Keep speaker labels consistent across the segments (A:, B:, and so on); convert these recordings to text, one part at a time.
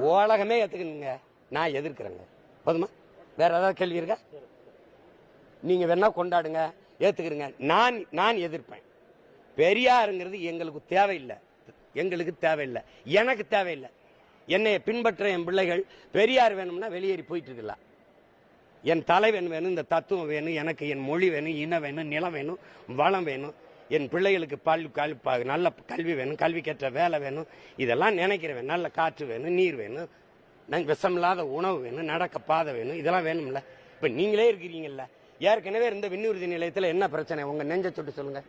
A: உலகமே ஏத்துக்கணுங்க நான் எதிர்க்கிறேங்க. போதுமா? வேற ஏதாவது கேள்வி இருக்கா? நீங்க வேணா கொண்டாடுங்க. ஏத்துக்கிறீங்க நான் நான் எதிர்ப்பேன். பெரியாருங்கிறது எங்களுக்கு தேவையில்லை. எங்களுக்கு தேவையில்லை. எனக்கு தேவையில்லை. என்னை பின்பற்ற என் பிள்ளைகள் பெரியார் வேணும்னா வெளியேறி போயிட்டு இருக்கலாம் என் தலைவன் வேணும் இந்த தத்துவம் வேணும் எனக்கு என் மொழி வேணும் இனம் வேணும் நிலம் வேணும் வளம் வேணும். என் பிள்ளைகளுக்கு பல் கல் நல்ல கல்வி வேணும் கல்விக்கேற்ற வேலை வேணும் இதெல்லாம் நினைக்கிறவன். நல்ல காற்று வேணும் நீர் வேணும் நான் விஷமில்லாத உணவு வேணும் நடக்க பாதை வேணும் இதெல்லாம் வேணும்ல. இப்போ நீங்களே இருக்கிறீங்கல்ல. ஏற்கனவே இருந்த விண்ணுறுதி நிலையத்தில் என்ன பிரச்சனை? உங்கள் நெஞ்ச சொட்டு சொல்லுங்க.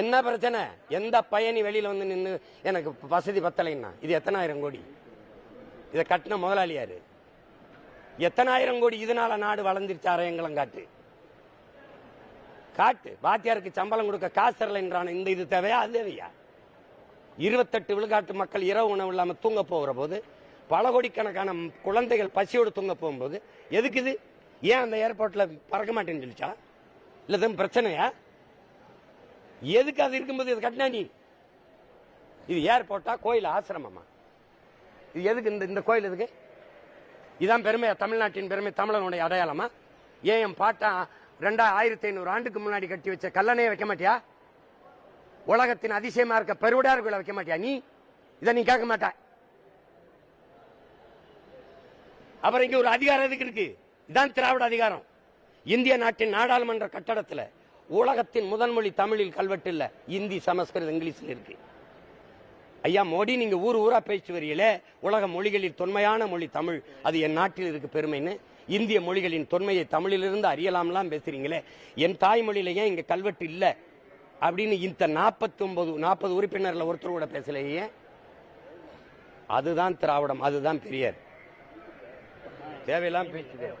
A: என்ன பிரச்சனை? எந்த பயணி வெளியில் வந்து நின்று எனக்கு வசதி பத்தலைன்னா? இது எத்தனாயிரம் கோடி? இதை கட்டின முதலாளியார் எத்தனாயிரம் கோடி இதனால நாடு வளர்ந்துருச்சு அரையங்களும் காட்டு காட்டு. வாத்தியாருக்கு சம்பளம் கொடுக்க காசு தரலைன்றான இந்த இது தேவையா? அது தேவையா? இருபத்தெட்டு விழுக்காட்டு மக்கள் இரவு உணவு இல்லாம தூங்க போகிற போது பல கோடிக்கணக்கான குழந்தைகள் பசியோடு தூங்க போகும்போது எதுக்கு இது? ஏன் அந்த ஏர்போர்ட்ல பறக்க மாட்டேன்னு சொல்லிச்சா? இல்ல எதுவும் பிரச்சனையா? எதுக்கு அது இருக்கும்போது இது கட்டினா நீ? இது ஏர்போர்ட்டா கோயில் ஆசிரமமா? இது எதுக்கு இந்த இந்த கோயில் எதுக்கு? இதான் பெருமையா தமிழ்நாட்டின் பெருமை தமிழனுடைய அடையாளமா? ஏன் என் பாட்டா ரெண்டா ஆயிரத்தி ஐநூறு ஆண்டுக்கு முன்னாடி கட்டி வச்ச கல்லணையை வைக்க மாட்டியா? உலகத்தின் அதிசயமா இருக்க பெருவிடார் வைக்க மாட்டியா நீ? இதை நீ கேட்க மாட்ட. அப்புறம் இங்க ஒரு அதிகாரம் எதுக்கு இருக்கு? இதான் திராவிட அதிகாரம். இந்திய நாட்டின் நாடாளுமன்ற கட்டடத்துல உலகத்தின் முதன்மொழி தமிழில் கல்வெட்டு இல்ல. இந்தி சமஸ்கிருதம் இங்கிலீஷ்ல இருக்கு. ஐயா மோடி நீங்க ஊர் ஊரா பேச்சு வரீங்களே உலக மொழிகளில் தொன்மையான மொழி தமிழ். அது என் நாட்டில் இருக்கு பெருமைன்னு. இந்திய மொழிகளின் தொன்மையை தமிழிலிருந்து அறியலாம்லாம் பேசுறீங்களே. என் தாய்மொழியில ஏன் இங்க கல்வெட்டு இல்ல? அப்படின்னு இந்த நாற்பத்தி ஒன்பது நாற்பது உறுப்பினர்ல ஒருத்தர் கூட பேசலையே. அதுதான் திராவிடம் அதுதான் பெரியார். தேவையெல்லாம் பேச்சு